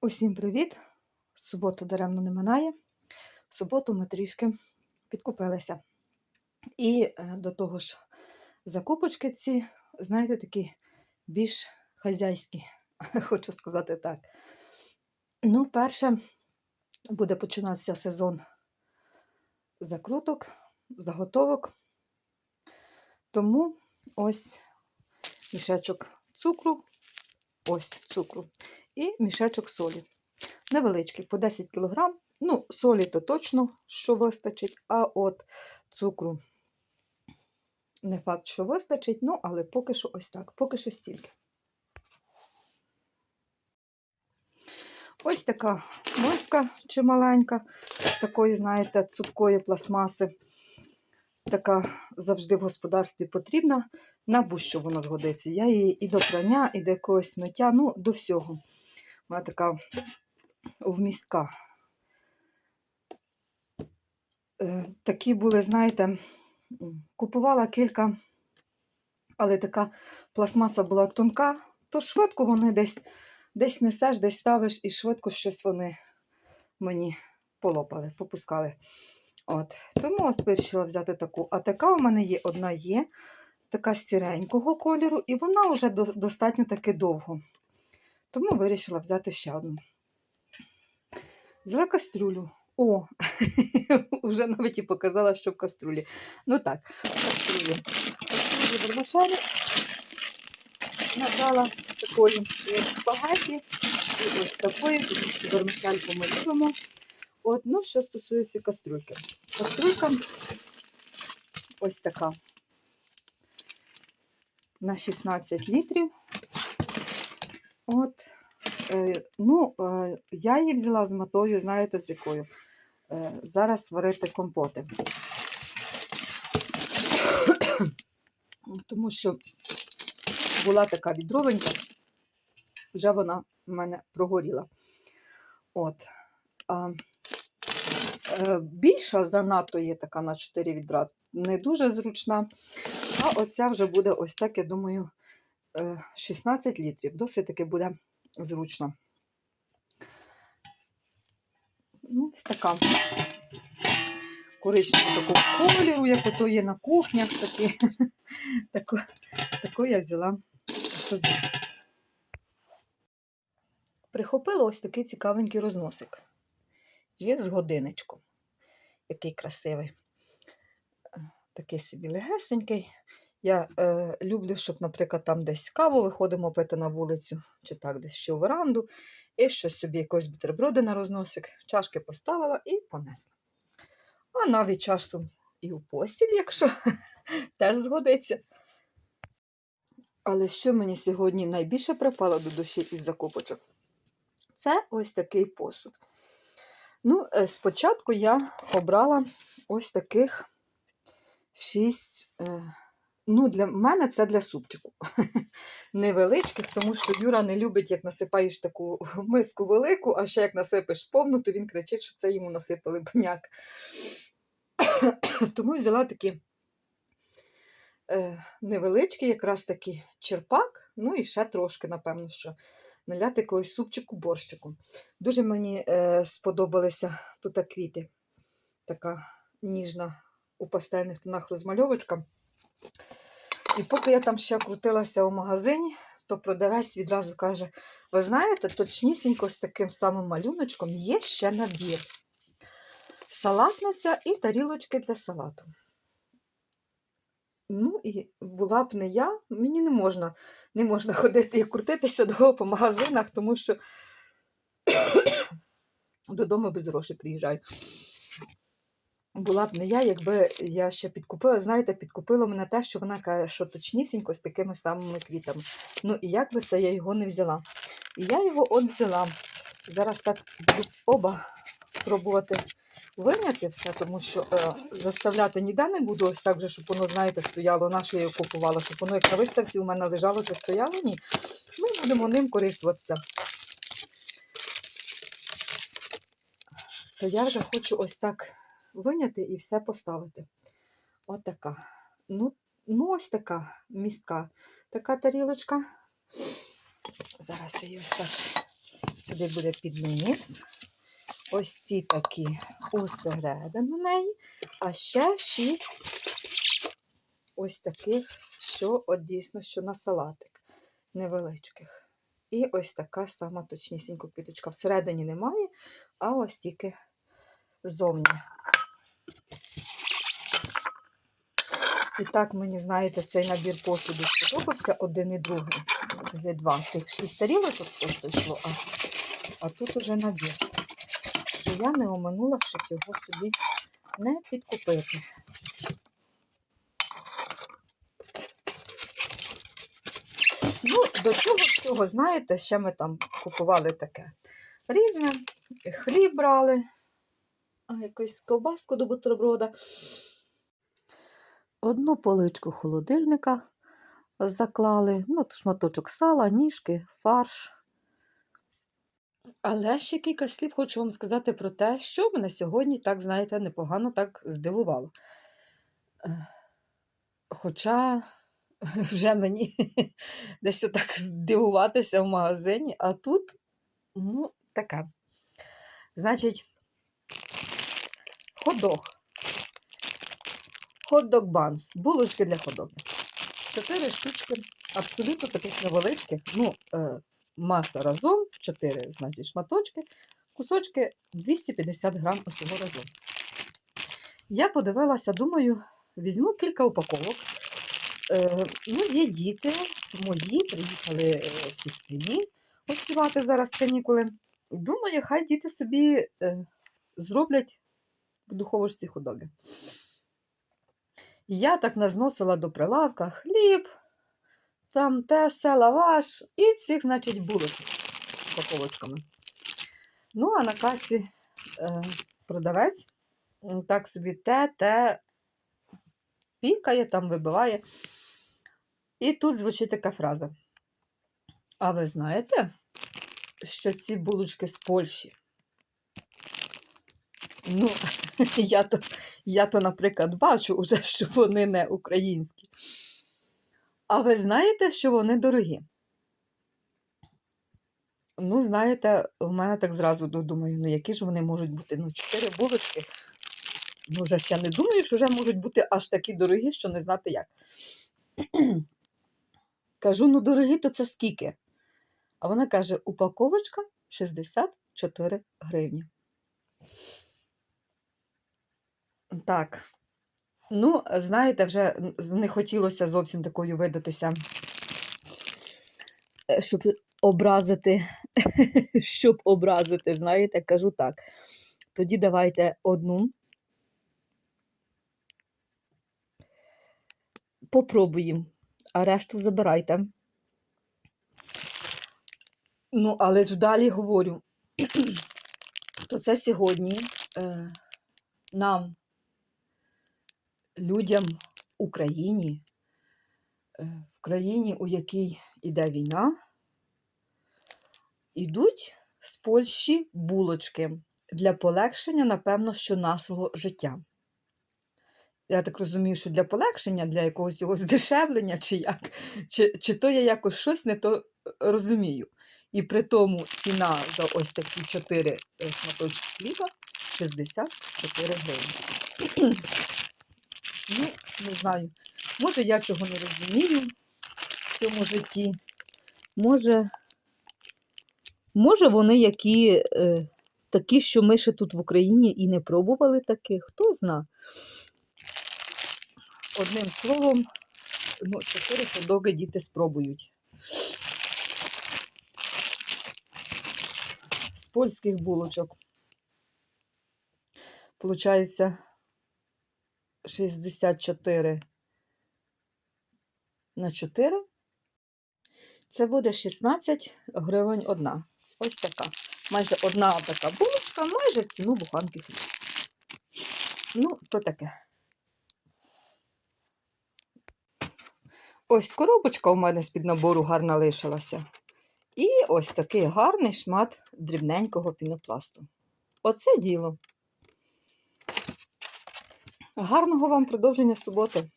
Усім привіт! Суботу даремно не минає. В суботу ми трішки підкупилися. І е, до того ж, закупочки ці, знаєте, такі більш хазяйські, хочу сказати так. Ну, перше, буде починатися сезон закруток, заготовок. Тому ось мішечок цукру, ось цукру і мішечок солі. Невеличкий, по 10 кг. Ну, солі то точно, що вистачить, а от цукру не факт, що вистачить, ну, але поки що ось так, поки що стільки. Ось така миска чималенька, з такої, знаєте, цупкої пластмаси. Така завжди в господарстві потрібна. На будь-що вона згодиться. Я її і до прання, і до якогось миття, ну, до всього. Вона така вмістка. Е, Такі були, знаєте, купувала кілька, але така пластмаса була тонка, то швидко вони десь десь несеш, десь ставиш, і швидко щось вони мені полопали, попускали. От. Тому ось вирішила взяти таку. А така у мене є, одна є, така сіренького кольору, і вона вже до, достатньо таки довго. Тому вирішила взяти ще одну. Взяла кастрюлю. О, вже навіть і показала, що в каструлі. Ну так, каструлі. Каструлі вермишелі набрала такої як спагеті. І ось такої, вермишельку ми любимо. От, ну, що стосується кастрюльки. Кастрюлька ось така на 16 літрів. От, е, ну, е, я її взяла з метою, знаєте, з якою. Е, зараз варити компоти. Тому що була така відровенька, вже вона в мене прогоріла. От. А, більша занадто є така на 4 відра, не дуже зручна. А оця вже буде ось так, я думаю, 16 літрів. Досить таки буде зручно. Ну, ось така коричневого такого кольору, як ото є на кухнях. Такі. Таку, таку я взяла собі. Прихопила ось такий цікавенький розносик. Є з годиночком. Який красивий. Такий собі легесенький. Я е, люблю, щоб, наприклад, там десь каву виходимо пити на вулицю, чи так, десь ще у веранду, і щось собі якось бутерброди на розносик, чашки поставила і понесла. А навіть часом і у постіль, якщо теж згодиться. Але що мені сьогодні найбільше припало до душі із закупочок? Це ось такий посуд. Ну, е, спочатку я обрала ось таких шість. Е, Ну, для мене це для супчику. Невеличких, тому що Юра не любить, як насипаєш таку миску велику, а ще як насипиш повну, то він кричить, що це йому насипали баняк. Тому взяла такі е, невеличкі, якраз такі черпак, ну і ще трошки, напевно, що наляти якогось супчику, борщику. Дуже мені е, сподобалися тут квіти. Така ніжна у пастельних тонах розмальовочка. І поки я там ще крутилася у магазині, то продавець відразу каже: ви знаєте, точнісінько з таким самим малюночком є ще набір. Салатниця і тарілочки для салату. Ну, і була б не я, мені не можна не можна ходити і крутитися довго по магазинах, тому що додому без грошей приїжджаю була б не я, якби я ще підкупила, знаєте, підкупило мене те, що вона каже, що точнісінько з такими самими квітами. Ну, і як би це я його не взяла. І я його от взяла. Зараз так будуть оба пробувати виняти все, тому що е, заставляти ніде не буду, ось так же, щоб воно, знаєте, стояло, наше я його купувала, щоб воно як на виставці у мене лежало, це стояло, ні. Ми будемо ним користуватися. То я вже хочу ось так виняти і все поставити. От така. Ну, ну ось така містка. Така тарілочка. Зараз її ось так Сюди буде під низ. Ось ці такі усередину неї, а ще шість ось таких, що от дійсно, що на салатик невеличких. І ось така сама точнісінько квіточка. Всередині немає, а ось тільки ззовні. І так мені, знаєте, цей набір посуду сподобався один і другий. Це два. Тих шість тарілочок просто йшло, а, а тут уже набір. Що я не оминула, щоб його собі не підкупити. Ну, до цього всього, знаєте, ще ми там купували таке різне. Хліб брали, якусь ковбаску до бутерброда. Одну поличку холодильника заклали, ну, шматочок сала, ніжки, фарш. Але ще кілька слів хочу вам сказати про те, що мене сьогодні, так, знаєте, непогано так здивувало. Е, Хоча вже мені десь отак здивуватися в магазині, а тут, ну, таке. Значить, ходок. Хот-дог банс. Булочки для ходогів. Чотири штучки, абсолютно таких невеличких. Ну, е, маса разом, чотири, значить, шматочки, кусочки 250 грам усього разом. Я подивилася, думаю, візьму кілька упаковок. Е, ну, є діти мої, приїхали е, сестрині гостювати зараз канікули. Думаю, хай діти собі е, зроблять в духовочці ходоги. Я так назносила до прилавка хліб, там те, се, лаваш і цих, значить, булочок з упаковочками. Ну, а на касі е, продавець так собі те, те пікає, там вибиває. І тут звучить така фраза. А ви знаєте, що ці булочки з Польщі? Ну, я то, я то, наприклад, бачу уже, що вони не українські. А ви знаєте, що вони дорогі? Ну, знаєте, в мене так зразу ну, думаю, ну які ж вони можуть бути? Ну, чотири булочки. Ну, вже ще не думаю, що вже можуть бути аж такі дорогі, що не знати як. Кажу, ну дорогі, то це скільки? А вона каже: упаковочка 64 гривні. Так. Ну, знаєте, вже не хотілося зовсім такою видатися, е, щоб образити, щоб образити, знаєте, кажу так. Тоді давайте одну. Попробуємо, а решту забирайте. Ну, але ж далі говорю, то це сьогодні е, нам людям в Україні, е, в країні, у якій іде війна, ідуть з Польщі булочки для полегшення, напевно, що нашого життя. Я так розумію, що для полегшення, для якогось його здешевлення, чи як, чи, чи то я якось щось не то розумію. І при тому ціна за ось такі 4 шматочки хліба 64 гривні. Ну, не знаю. Може, я чого не розумію в цьому житті. Може, може вони які, е, такі, що ми ще тут в Україні і не пробували таких, хто зна. Одним словом, ну, чотири ходоги діти спробують. З польських булочок. Получається 64 на 4. Це буде 16 гривень одна. Ось така. Майже одна така булочка, майже ціну буханки хліба. Ну, то таке. Ось коробочка у мене з-під набору гарна лишилася. І ось такий гарний шмат дрібненького пінопласту. Оце діло. Гарного вам продовження суботи!